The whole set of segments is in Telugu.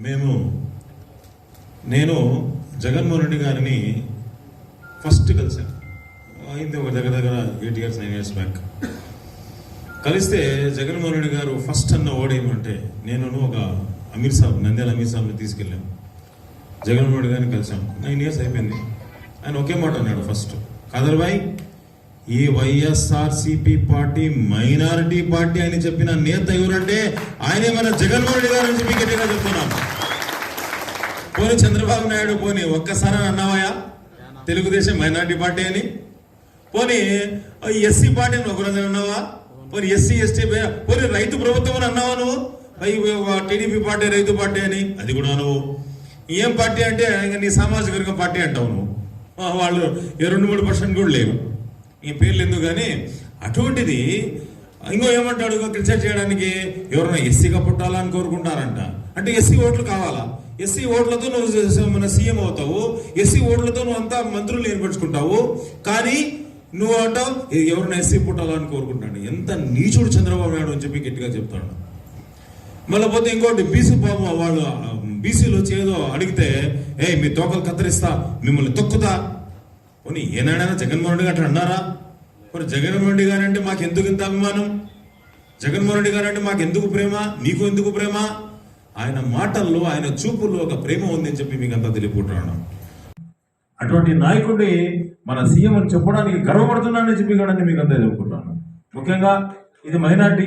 మేము నేను జగన్మోహన్ రెడ్డి గారిని ఫస్ట్ కలిశాను అయింది ఒక దగ్గర దగ్గర eight years nine years back కలిస్తే జగన్మోహన్ రెడ్డి గారు ఫస్ట్ అన్న ఓడేమంటే నేను ఒక అమీర్ సాబ్ నంద్యాల అమీర్ సాబ్ని తీసుకెళ్ళాను జగన్మోహన్ రెడ్డి గారిని కలిసాం నైన్ ఇయర్స్ అయిపోయింది. ఆయన ఒకే మాట అన్నాడు ఫస్ట్ కాదర్బాయ్ ఈ వైఎస్ఆర్సిపి పార్టీ మైనారిటీ పార్టీ అని చెప్పిన నేత ఎవరంటే ఆయనే మన జగన్మోహన్ రెడ్డి గారు అని చెప్పి గట్టిగా చెప్తున్నాను పోనీ చంద్రబాబు నాయుడు పోనీ ఒక్కసారి అన్నావయ్యా తెలుగుదేశం మైనారిటీ పార్టీ అని. పోనీ ఎస్సీ పార్టీ అని ఒకరోజు అన్నావా? పోనీ ఎస్సీ ఎస్టీ పోనీ రైతు ప్రభుత్వం అని అన్నావా నువ్వు? టీడీపీ పార్టీ రైతు పార్టీ అని. అది కూడా నువ్వు. ఏం పార్టీ అంటే ఇంకా నీ సామాజిక వర్గం పార్టీ అంటావు నువ్వు. వాళ్ళు రెండు మూడు పర్సెంట్ కూడా లేవు ఈ పేర్లు ఎందుకు కానీ అటువంటిది ఇంకో ఏమంటాడు? ఇంకో చేయడానికి ఎవరైనా ఎస్సీగా పుట్టాలని కోరుకుంటారంట. అంటే ఎస్సీ ఓట్లు కావాలా? ఎస్సీ ఓట్లతో నువ్వు మన సీఎం అవుతావు. ఎస్సీ ఓట్లతో నువ్వు అంతా మంత్రులు ఏర్పరచుకుంటావు. కానీ నువ్వు అంటావు ఎవరైనా ఎస్సీ పుట్టాలని కోరుకుంటాడు ఎంత నీచుడు చంద్రబాబు నాయుడు అని చెప్పి గట్టిగా చెప్తాడు. మళ్ళీ పోతే ఇంకోటి బీసీ పాపం వాళ్ళు బీసీలు వచ్చి ఏదో అడిగితే ఏ మీ తోకలు కత్తిరిస్తా మిమ్మల్ని తొక్కుతా. పోనీ ఏనాడైనా జగన్మోహన్ రెడ్డి గారు అన్నారా? మరి జగన్మోహన్ రెడ్డి గారంటే మాకు ఎందుకు ఇంత అభిమానం? జగన్మోహన్ రెడ్డి గారంటే మాకు ఎందుకు ప్రేమ? నీకు ఎందుకు ప్రేమ? ఆయన మాటల్లో ఆయన చూపుల్లో ఒక ప్రేమ ఉందని చెప్పి మీకు అంతా తెలియకుంటున్నాను అటువంటి నాయకుడి మన సీఎం అని చెప్పడానికి గర్వపడుతున్నానని చెప్పి కూడా మీకు అంతా చెప్పుకుంటున్నాను ముఖ్యంగా ఇది మైనార్టీ.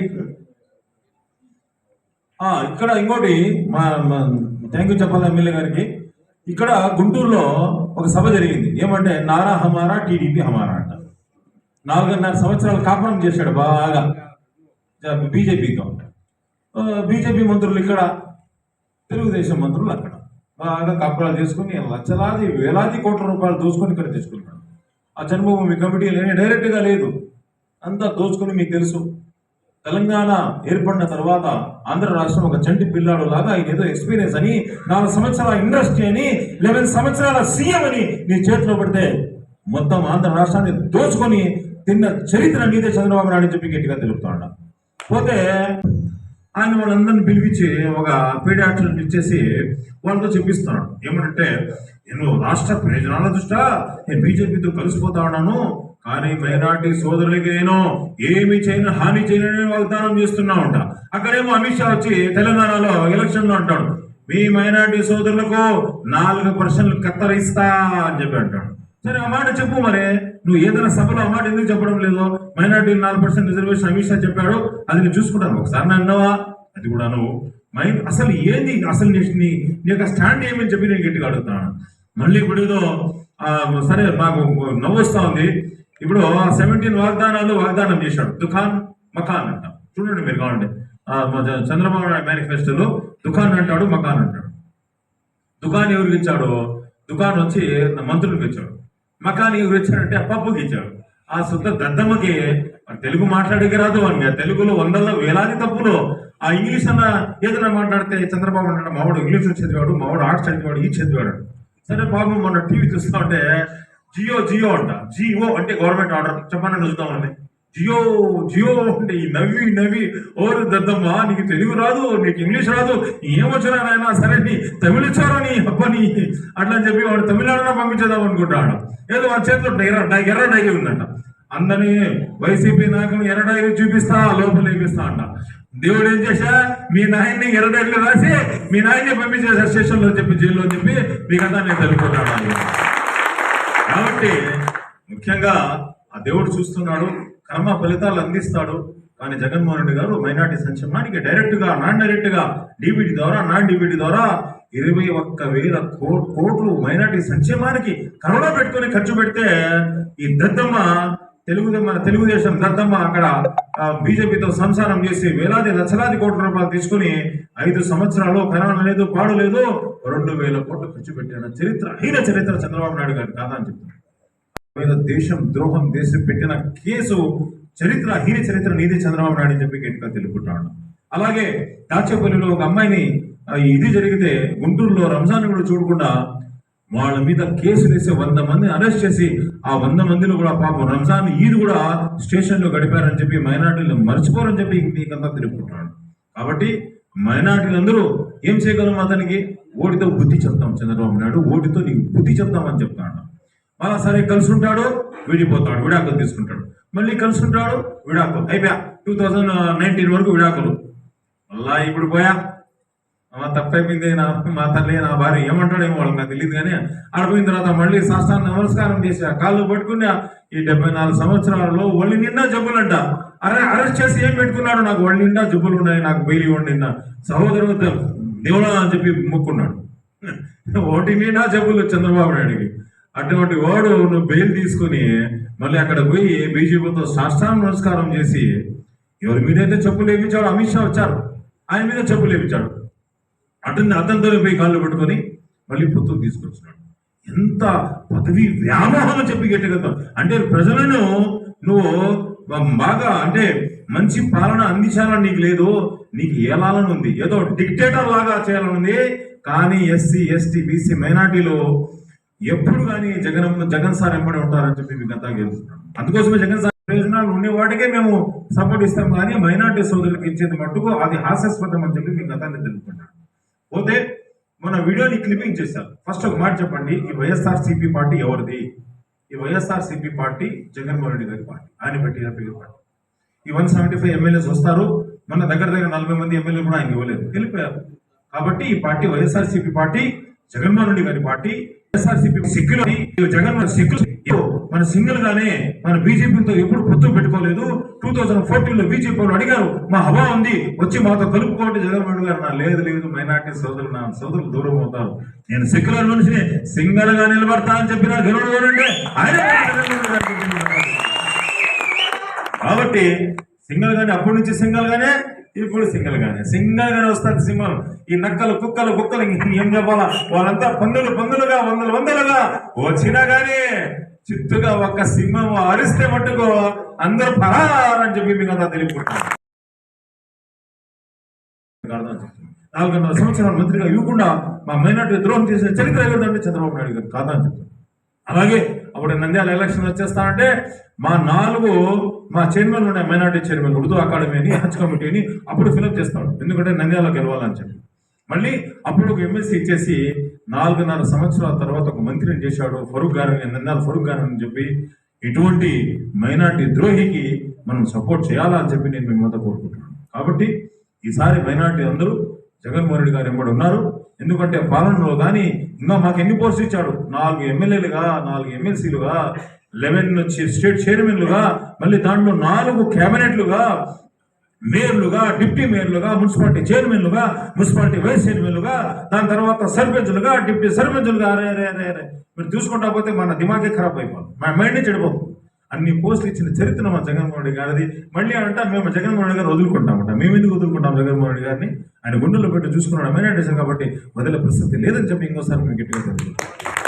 ఇక్కడ ఇంకోటి మా థ్యాంక్ యూ చెప్పాలి ఎమ్మెల్యే గారికి? ఇక్కడ గుంటూరులో ఒక సభ జరిగింది. ఏమంటే నారా హమారా టీడీపీ హమారా అంట. నాలుగున్నర సంవత్సరాలు కాపురం చేశాడు బాగా. బీజేపీతో. బీజేపీ మంత్రులు ఇక్కడ తెలుగుదేశం మంత్రులు అక్కడ. బాగా కాపురాలు చేసుకుని లక్షలాది వేలాది కోట్ల రూపాయలు దోచుకొని ఇక్కడ తెచ్చుకున్నాడు. ఆ జన్మభూమి కమిటీ డైరెక్ట్గా లేదు. అంతా దోచుకుని మీకు తెలుసు. తెలంగాణ ఏర్పడిన తర్వాత ఆంధ్ర రాష్ట్రం ఒక చంటి పిల్లాడు లాగా ఆయన ఏదో ఎక్స్పీరియన్స్ అని నాలుగు సంవత్సరాల ఇండస్ట్రీ అని లెవెన్ సంవత్సరాల సీఎం అని నీ చేతిలో పెడితే మొత్తం ఆంధ్ర రాష్ట్రాన్ని దోచుకొని తిన్న చరిత్ర నీదే చంద్రబాబు నాయుడు చెప్పి గట్టిగా తెలుపుతాడు పోతే ఆయన వాళ్ళందరిని పిలిపించి ఒక పీడియాట్రిని ఇచ్చేసి వాళ్ళతో చెప్పిస్తున్నాడు. ఏమంటే నేను రాష్ట్ర ప్రయోజనాల దృష్ట్యా నేను బీజేపీతో కలిసిపోతా ఉన్నాను. కానీ మైనార్టీ సోదరులకి నేను ఏమి చేయను హాని చేయను వాగ్దానం చేస్తున్నా ఉంటా. అక్కడేమో అమిత్ షా వచ్చి తెలంగాణలో ఎలక్షన్లో అంటాడు. మీ మైనార్టీ సోదరులకు నాలుగు పర్సెంట్లు కత్తరిస్తా అని చెప్పి అంటాడు. సరే ఆ మాట చెప్పు మరి. నువ్వు ఏదైనా సభలో ఆ మాట ఎందుకు చెప్పడం లేదు. మైనార్టీ నాలుగు పర్సెంట్ రిజర్వేషన్ అమిత్ షా చెప్పాడు. అది నేను చూసుకుంటాను. ఒకసారి నా అన్నావా? అది కూడా నువ్వు. మై అసలు ఏంది అసలు నీ నీ- యొక్క స్టాండ్ ఏమని చెప్పి నేను గట్టిగా అడుగుతాను మళ్ళీ ఇప్పుడు ఏదో సరే నాకు నవ్వు వస్తా ఉంది. ఇప్పుడు సెవెంటీన్ వాగ్దానాలు వాగ్దానం చేశాడు. దుకాన్ మకాన్ అంటాం. చూడండి మీరు కావాలంటే. చంద్రబాబు నాయుడు మేనిఫెస్టోలో దుకాన్ అంటాడు మకాన్ అంటాడు. దుకాన్ ఎవరికి ఇచ్చాడు దుకాన్ వచ్చి మంత్రులకు ఇచ్చాడు మకాన్ ఎవరు ఇచ్చాడంటే పప్పుకి ఇచ్చాడు ఆ శుద్ధ దద్దమ్మకి తెలుగు మాట్లాడేకి రాదు అని. తెలుగులో వందల్లో వేలాది తప్పులు. ఆ ఇంగ్లీష్ అన్న ఏదైనా మాట్లాడితే చంద్రబాబు అంటాడు మావాడు ఇంగ్లీష్ చదివాడు మావాడు ఆర్ట్స్ చదివాడు ఈ చదివాడు. సరే పాపం మొన్న టీవీ చూస్తా ఉంటే జియో జియో అంట. జియో అంటే గవర్నమెంట్ ఆర్డర్ చెప్పండి చూద్దామని జియో జియో అంటే ఈ నవ్వి నవ్వి ఓరు దద్దమ్మ నీకు తెలుగు రాదు నీకు ఇంగ్లీష్ రాదు ఏమొచ్చినా నాయనా సరే నీ తమిళ వచ్చారో నీ అబ్బని. అట్లా అని చెప్పి వాడు తమిళనాడులో పంపించేద్దాం అనుకుంటాడు ఏదో వాడి చేతిలో ఎర్ర డై- ఎర్ర డైరీ ఉందంట. అందరినీ వైసీపీ నాయకులు ఎర్ర డైరీ చూపిస్తా లోపల వేపిస్తా అంట. దేవుడు ఏం చేశా? మీ నాయన్ని ఎర్ర డైరీలో రాసి మీ నాయన్ని పంపించేసా స్టేషన్లో చెప్పి జైల్లో చెప్పి మీకంతా నేను తెలుపుకుంటాను. కాబట్టి ముఖ్యంగా ఆ దేవుడు చూస్తున్నాడు కర్మ ఫలితాలు అందిస్తాడు. కానీ జగన్మోహన్ రెడ్డి గారు మైనార్టీ సంక్షేమానికి డైరెక్ట్గా నాన్ డైరెక్ట్గా డీబీటీ ద్వారా నాన్ డీబీటీ ద్వారా ఇరవై ఒక్క వేల కోట్లు మైనార్టీ సంక్షేమానికి కరోనా పెట్టుకొని ఖర్చు పెడితే ఈ దద్దమ్మ తెలుగు మన తెలుగుదేశం దద్దమ్మ అక్కడ బీజేపీతో సంసారం చేసి వేలాది లక్షలాది కోట్ల రూపాయలు తీసుకుని ఐదు సంవత్సరాలు కరోనా లేదు పాడు లేదు రెండు వేల కోట్లు ఖర్చు పెట్టిన చరిత్ర అయిన చరిత్ర చంద్రబాబు నాయుడు గారు కాదా అని చెప్తున్నారు. మీద దేశం ద్రోహం దేశం పెట్టిన కేసు చరిత్ర హీన చరిత్ర నీది చంద్రబాబు నాయుడు అని చెప్పి గట్టిగా తెలుపుకుంటాడు అలాగే దాచేపల్లిలో ఒక అమ్మాయిని ఇది జరిగితే గుంటూరులో రంజాన్ కూడా చూడకుండా వాళ్ళ మీద కేసు వేసి వంద మంది అరెస్ట్ చేసి ఆ వంద మందిలో కూడా పాపం రంజాన్ ఈద్ కూడా స్టేషన్లో గడిపారని చెప్పి మైనార్టీలు మర్చిపోరని చెప్పి నీకంతా తెలుపుకుంటున్నాడు కాబట్టి మైనార్టీలు అందరూ ఏం చేయగలం అతనికి? ఓటితో బుద్ధి చెప్తాం చంద్రబాబు నాయుడు ఓటితో నీకు బుద్ధి చెప్తామని చెప్తాడు. మళ్ళా సరే కలిసి ఉంటాడు విడిపోతాడు విడాకులు తీసుకుంటాడు. మళ్ళీ కలిసి ఉంటాడు విడాకులు అయిపోయా. టూ థౌజండ్ నైన్టీన్ వరకు విడాకులు. మళ్ళా ఇప్పుడు పోయా. మా తప్పైపోయింది నా మా తల్లి నా భార్య ఏమంటాడేమో వాళ్ళకి నాకు తెలియదు కానీ ఆడిపోయిన తర్వాత మళ్ళీ శాస్త్రాన్ని నమస్కారం చేసి ఆ కాళ్ళు పట్టుకుని ఈ డెబ్బై నాలుగు సంవత్సరాలలో ఒళ్ళు నిండా జబ్బులంట. అరే అరెస్ట్ చేసి ఏం పెట్టుకున్నాడు? నాకు ఒళ్ళు నిండా జబ్బులు ఉన్నాయి నాకు బెయిల్ ఇవ్వండి నిన్న సహోదరు దేవుడా అని చెప్పి మొక్కున్నాడు. ఒకటి నిండా జబ్బులు చంద్రబాబు నాయుడికి అటువంటి వాడు నువ్వు బెయిల్ తీసుకుని మళ్ళీ అక్కడ పోయి బీజేపీతో సాష్టాంగ నమస్కారం చేసి ఎవరి మీద అయితే చెప్పులు వేయించాడు అమిత్ షా వచ్చారు. ఆయన మీద చెప్పులు వేయించాడు అతన్ని అతనితో పోయి కాళ్ళు పట్టుకొని మళ్ళీ పొత్తు తీసుకొచ్చినాడు. ఎంత పదవి వ్యామోహం చెప్పి గట్టిగా అంటే ప్రజలను నువ్వు బాగా అంటే మంచి పాలన అందించాలని నీకు లేదు నీకు ఏలాలని ఉంది. ఏదో డిక్టేటర్ లాగా చేయాలని ఉంది. కానీ ఎస్సీ ఎస్టీ బీసీ మైనార్టీలో ఎప్పుడు కానీ జగన్ జగన్ సార్ ఎంబడి ఉంటారని చెప్పి మీకు అంతా తెలుస్తున్నాను అందుకోసమే జగన్ సార్ ప్రయోజనాలు ఉండే వాటికే మేము సపోర్ట్ ఇస్తాం. కానీ మైనార్టీ సోదరులకు ఇచ్చేది మట్టుకు అది హాస్యాస్పదం అని చెప్పి మీకు గతాన్ని తెలుపుకుంటాను పోతే మన వీడియోని క్లిపింగ్ చేశారు. ఫస్ట్ ఒక మాట చెప్పండి. ఈ వైఎస్ఆర్ సిపి పార్టీ ఎవరిది? ఈ YSR CP party Jaganmohan Reddy గారి పార్టీ. ఆయన పెట్టిన పేరు పార్టీ. ఈ వన్ సెవెంటీ ఫైవ్ ఎమ్మెల్యేస్ వస్తారు. మన దగ్గర దగ్గర నలభై మంది ఎమ్మెల్యేలు కూడా ఆయన ఇవ్వలేదు. వెళ్ళిపోయారు. కాబట్టి ఈ party YSR CP party Jaganmohan Reddy గారి పార్టీ వైఎస్ఆర్ సిపి సిక్కులు జగన్మోహన్ సిక్కులు. మన సింగిల్ గానే మన బీజేపీతో ఎప్పుడు పొత్తు పెట్టుకోలేదు. టూ థౌజండ్ ఫోర్టీన్లో బీజేపీ వాళ్ళు అడిగారు మా హవా ఉంది వచ్చి మాతో కలుపుకోండి జగన్మోహన్ గారు. నా లేదు లేదు మైనార్టీ సోదరులు నా సోదరులు దూరం అవుతారు. నేను సెక్యులర్ మనిషిని సింగల్గా నిలబడతా అని చెప్పిన గరుడు ఆయన కాబట్టి సింగల్ గానే అప్పటి నుంచి సింగల్ గానే ఇప్పుడు సింగల్ గానే. సింగల్ గానే వస్తుంది సింహం. ఈ నక్కలు కుక్కలు కుక్కలు ఏం చెప్పాలా? వాళ్ళంతా పందులు పందులుగా వందలు వందలుగా. వచ్చినా గానీ చిత్తుగా ఒక్క సింహం అరిస్తే మట్టుకు అందరూ పరారని చెప్పి మీకు అంతా తెలియకుంటారు నాలుగున్నర సంవత్సరాల మంత్రిగా ఇవ్వకుండా మా మైనార్టీ ద్రోహం చేసిన చరిత్ర ఎవరిదంటే చంద్రబాబు నాయుడు గారు. కాదని చెప్తాను అలాగే అప్పుడు నంద్యాల ఎలక్షన్ వచ్చేస్తానంటే మా నాలుగు మా చైర్మన్ ఉన్నాయి మైనార్టీ చైర్మన్ ఉర్దూ అకాడమీ అని హజ్ కమిటీని అప్పుడు ఫిలప్ చేస్తాడు ఎందుకంటే నంద్యాల గెలవాలని చెప్పి. మళ్ళీ అప్పుడు ఒక ఎమ్మెల్సీ ఇచ్చేసి నాలుగున్నర సంవత్సరాల తర్వాత ఒక మంత్రిని చేశాడు ఫరూక్ గారని నంద్యాల ఫరూక్ గారని అని చెప్పి ఇటువంటి మైనార్టీ ద్రోహికి మనం సపోర్ట్ చేయాలా అని చెప్పి నేను మిమ్మల్ని కోరుకుంటున్నాను. కాబట్టి ఈసారి మైనార్టీ అందరూ జగన్మోహన్ రెడ్డి గారు ఎంబడి ఉన్నారు. ఎందుకంటే పాలనలో కానీ ఇంకా మాకు ఎన్ని పోస్టులు ఇచ్చాడు? నాలుగు ఎమ్మెల్యేలుగా నాలుగు ఎమ్మెల్సీలుగా లెవెన్ స్టేట్ చైర్మన్లుగా మళ్ళీ దాంట్లో నాలుగు క్యాబినెట్లుగా మేయర్లుగా డిప్యూటీ మేయర్లుగా మున్సిపాలిటీ చైర్మన్లుగా మున్సిపాలిటీ వైస్ చైర్మన్లుగా దాని తర్వాత సర్పంచులుగా డిప్యూటీ సర్పంచులుగా అరే అరే అరే అరే. మీరు చూసుకుంటా పోతే మన దిమాగే ఖరాబ్ అయిపోతుంది. మా మైండ్ చెడిపోతుంది. అన్ని పోస్టులు ఇచ్చిన చరిత్ర మా జగన్మోహన్ రెడ్డి గారిది. మళ్ళీ అంట మేము జగన్మోహన్ రెడ్డి గారు వదులుకుంటామంట. మేము ఎందుకు వదులుకుంటాం జగన్మోహన్ రెడ్డి గారిని? ఆయన గుండెల్లో పెట్టి చూసుకున్నాడు. మైనార్టీషన్ కాబట్టి వదిలే పరిస్థితి లేదని చెప్పి ఇంకోసారి మేము గట్టిగా